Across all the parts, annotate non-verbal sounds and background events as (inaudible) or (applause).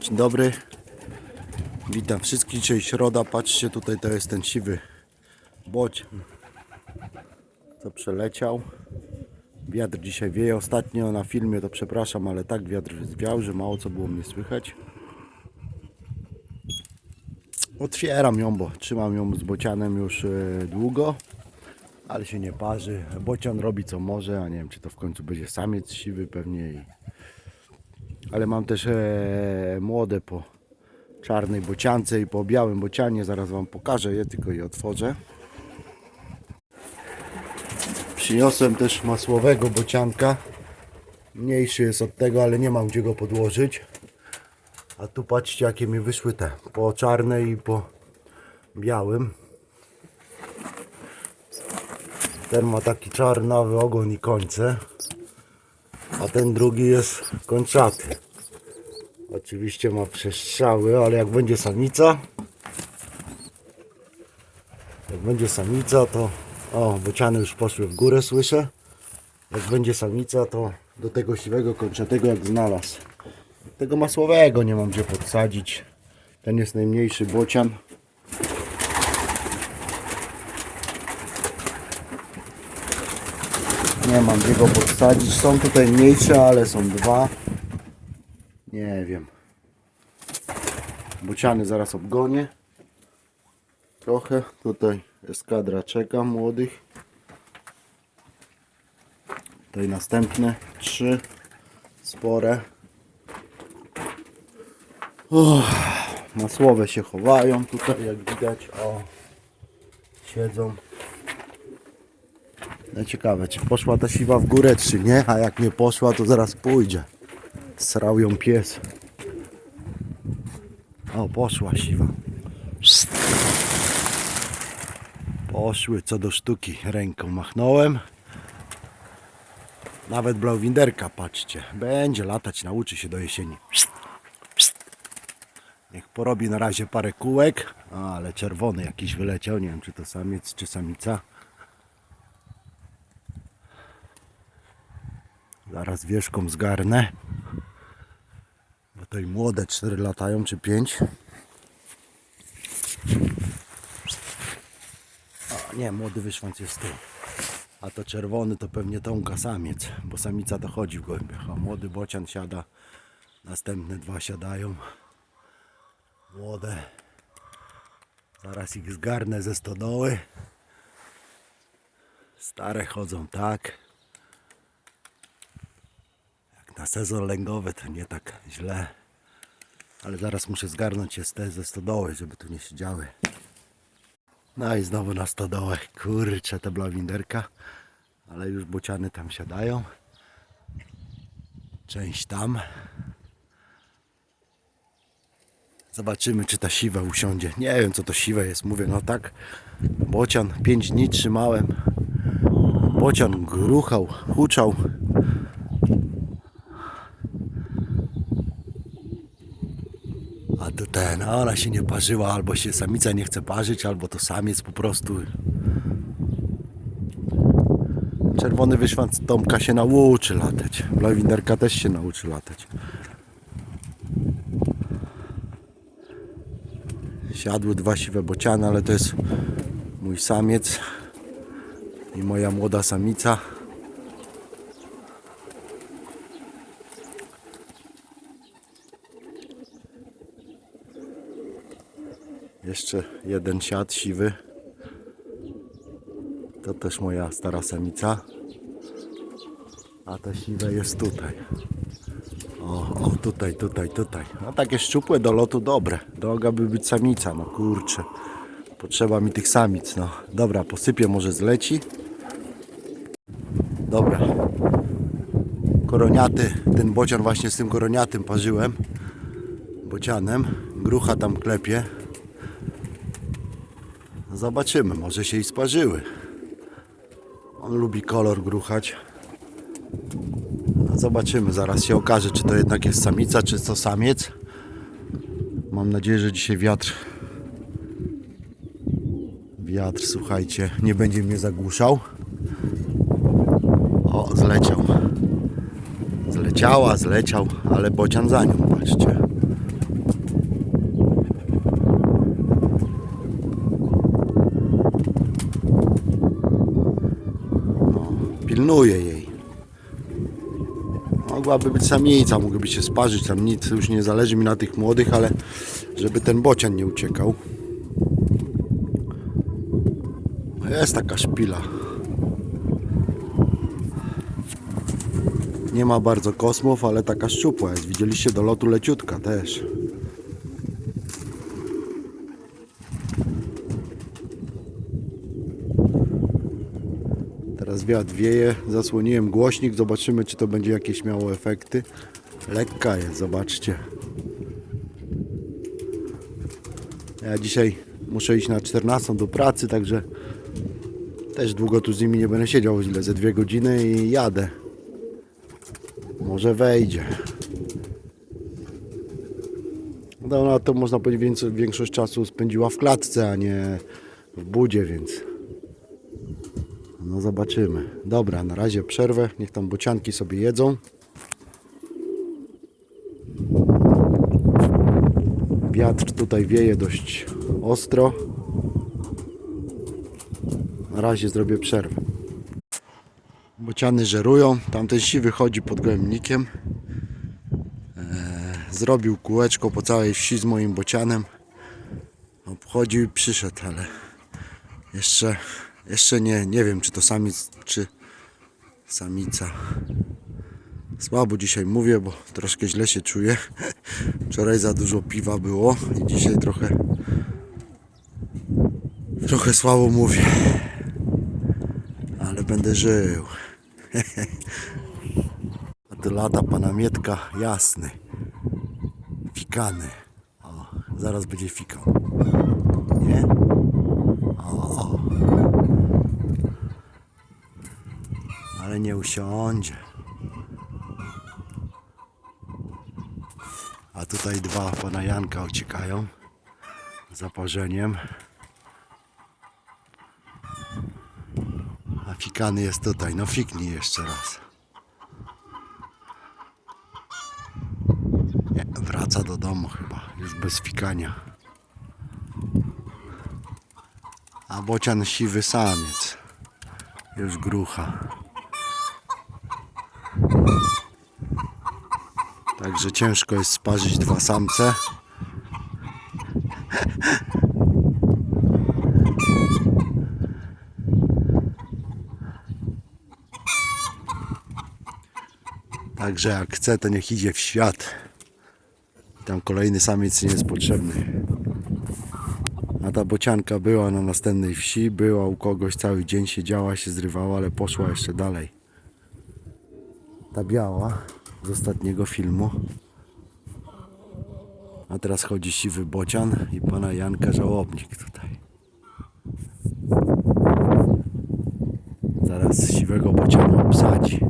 Dzień dobry. Witam wszystkich. Dzisiaj środa. Patrzcie, tutaj to jest ten siwy boć, co przeleciał. Wiatr dzisiaj wieje. Ostatnio na filmie to przepraszam, ale tak wiatr zwiał, że mało co było mnie słychać. Otwieram ją, bo trzymam ją z bocianem już e, długo, ale się nie parzy. Bocian robi co może, a nie wiem czy to w końcu będzie samiec siwy pewnie. I... Ale mam też e, młode po czarnej bociance i po białym bocianie. Zaraz Wam pokażę je, tylko je otworzę. Przyniosłem też masłowego bocianka. Mniejszy jest od tego, ale nie mam gdzie go podłożyć. A tu patrzcie jakie mi wyszły te. Po czarnej i po białym. Ten ma taki czarnawy ogon i końce. A ten drugi jest kończaty. Oczywiście ma przestrzały, ale jak będzie samica, jak będzie samica, to o, bociany już poszły w górę, słyszę. Jak będzie samica, to do tego siwego kończatego jak znalazł. Tego masłowego nie mam gdzie podsadzić. Ten jest najmniejszy bocian. Nie mam gdzie go podsadzić. Są tutaj mniejsze, ale są dwa. Nie wiem. Bociany zaraz obgonię. Trochę. Tutaj eskadra czeka młodych. Tutaj następne trzy. Spore. Uff, masłowe się chowają tutaj jak widać. O, siedzą. No ciekawe, czy poszła ta siwa w górę, czy nie, a jak nie poszła, to zaraz pójdzie. Srał ją pies. O, poszła siwa. Poszły co do sztuki. Ręką machnąłem. Nawet blauwinderka, patrzcie. Będzie latać, nauczy się do jesieni. Niech porobi na razie parę kółek. A, ale czerwony jakiś wyleciał. Nie wiem, czy to samiec, czy samica. Zaraz wierzką zgarnę. Tutaj młode 4 latają, czy 5. A nie, młody wyszwanc jest tu. A to czerwony to pewnie Tomka samiec, bo samica to chodzi w gołębiach. A młody bocian siada, następne dwa siadają. Młode. Zaraz ich zgarnę ze stodoły. Stare chodzą tak. Jak na sezon lęgowy to nie tak źle. Ale zaraz muszę zgarnąć je ze stodoły, żeby tu nie siedziały. No i znowu na stodołę. Kurczę, ta blawinderka. Ale już bociany tam siadają. Część tam. Zobaczymy, czy ta siwa usiądzie. Nie wiem, co to siwe jest. Mówię, no tak. Bocian 5 dni trzymałem. Bocian gruchał, huczał. A to ten, a ona się nie parzyła, albo się samica nie chce parzyć, albo to samiec po prostu. Czerwony wyszwanc Tomka się nauczy latać. Blawinderka też się nauczy latać. Siadły dwa siwe bociany, ale to jest mój samiec i moja młoda samica. Jeszcze jeden siad siwy. To też moja stara samica. A te siwe jest tutaj. O, o, tutaj, tutaj, tutaj. No takie szczupłe do lotu dobre. Droga by być samica, no kurczę. Potrzeba mi tych samic, no. Dobra, posypię, może zleci. Dobra. Koroniaty, ten bocian właśnie z tym koroniatym parzyłem. Bocianem. Grucha tam klepie. Zobaczymy, może się i sparzyły. On lubi kolor gruchać. Zobaczymy, zaraz się okaże, czy to jednak jest samica, czy to samiec. Mam nadzieję, że dzisiaj wiatr. Wiatr, słuchajcie, nie będzie mnie zagłuszał. O, zleciał. Zleciała, zleciał, ale bocian za nią, patrzcie. Pilnuję jej. Mogłaby być samica, mogłaby się sparzyć samicy, już nie zależy mi na tych młodych, ale żeby ten bocian nie uciekał. Jest taka szpila. Nie ma bardzo kosmów, ale taka szczupła jest. Widzieliście do lotu leciutka też. Teraz wiatr wieje, zasłoniłem głośnik, zobaczymy czy to będzie jakieś miało efekty. Lekka jest, zobaczcie. Ja dzisiaj muszę iść na 14 do pracy, także też długo tu z nimi nie będę siedział, źle ze dwie godziny i jadę. Może wejdzie. No ona to można powiedzieć większość czasu spędziła w klatce, a nie w budzie, więc no zobaczymy. Dobra, na razie przerwę, niech tam bocianki sobie jedzą. Wiatr tutaj wieje dość ostro. Na razie zrobię przerwę. Bociany żerują. Tamten siwy chodzi pod gołębnikiem. Eee, zrobił kółeczko po całej wsi z moim bocianem. Obchodził i przyszedł, ale jeszcze, jeszcze nie, nie wiem czy to samic, czy samica. Słabo dzisiaj mówię, bo troszkę źle się czuję. (laughs) Wczoraj za dużo piwa było i dzisiaj trochę trochę słabo mówię. Ale będę żył. (laughs) A to lata pana Mietka jasny. Fikany. O, zaraz będzie fikał. Nie? O. Nie usiądzie. A tutaj dwa pana Janka uciekają za parzeniem. A fikany jest tutaj. No fiknij jeszcze raz. Nie, wraca do domu chyba, już bez fikania. A bocian siwy samiec. Już grucha. Także ciężko jest sparzyć dwa samce. Także jak chce, to niech idzie w świat. Tam kolejny samiec nie jest potrzebny. A ta bocianka była na następnej wsi, była u kogoś cały dzień, siedziała, się zrywała, ale poszła jeszcze dalej. Ta biała z ostatniego filmu. A teraz chodzi siwy bocian i pana Janka żałobnik tutaj. Zaraz siwego bociana obsadzi.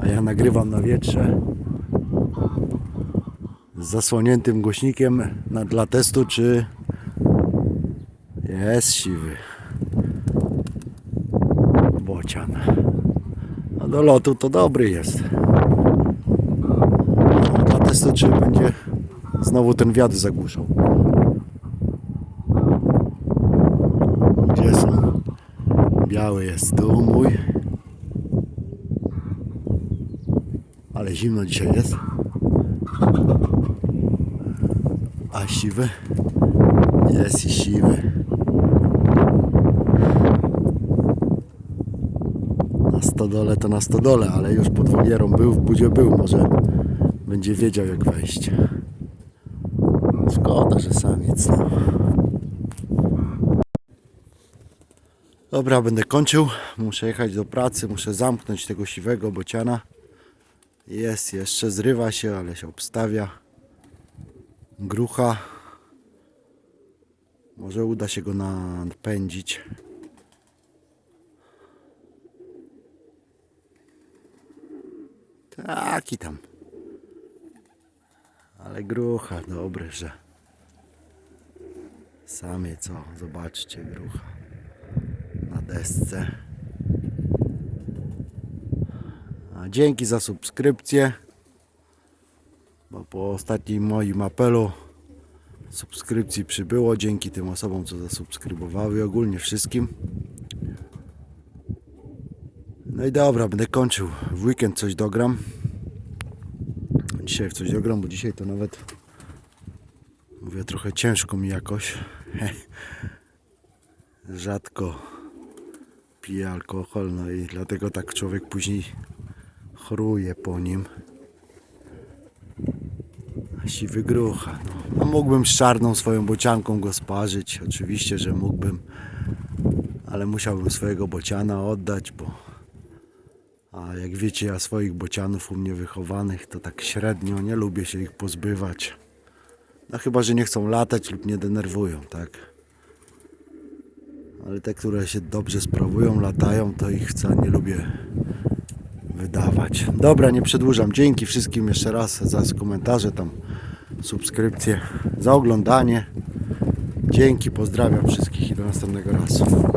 A ja nagrywam na wietrze z zasłoniętym głośnikiem na, dla testu, czy jest siwy bocian. A do lotu to dobry jest. No, dla testu, czy będzie znowu ten wiatr zagłuszał. Gdzie są? Biały jest tu mój. Ale zimno dzisiaj jest. A siwy? Jest i siwy. Na stodole to na stodole, ale już pod wolierą był, w budzie był. Może będzie wiedział jak wejść. Szkoda, że samiec. No. Dobra, będę kończył. Muszę jechać do pracy, muszę zamknąć tego siwego bociana. Jest jeszcze, zrywa się, ale się obstawia. Grucha. Może uda się go napędzić. Taki tam. Ale grucha, dobry, że. Samie co, zobaczcie, grucha. Na desce. A dzięki za subskrypcję. Bo po ostatnim moim apelu subskrypcji przybyło. Dzięki tym osobom, co zasubskrybowały. Ogólnie wszystkim. No i dobra, będę kończył. W weekend coś dogram. Dzisiaj coś dogram, bo dzisiaj to nawet mówię trochę ciężko mi jakoś. (laughs) Rzadko piję alkohol, no i dlatego tak człowiek później choruje po nim. Siwy grucha. No. no mógłbym z czarną swoją bocianką go sparzyć. Oczywiście, że mógłbym. Ale musiałbym swojego bociana oddać, bo jak wiecie, ja swoich bocianów u mnie wychowanych to tak średnio, nie lubię się ich pozbywać. No chyba, że nie chcą latać lub nie denerwują, tak? Ale te, które się dobrze sprawują, latają, to ich wcale nie lubię wydawać. Dobra, nie przedłużam. Dzięki wszystkim jeszcze raz za komentarze, tam subskrypcje, za oglądanie. Dzięki, pozdrawiam wszystkich i do następnego razu.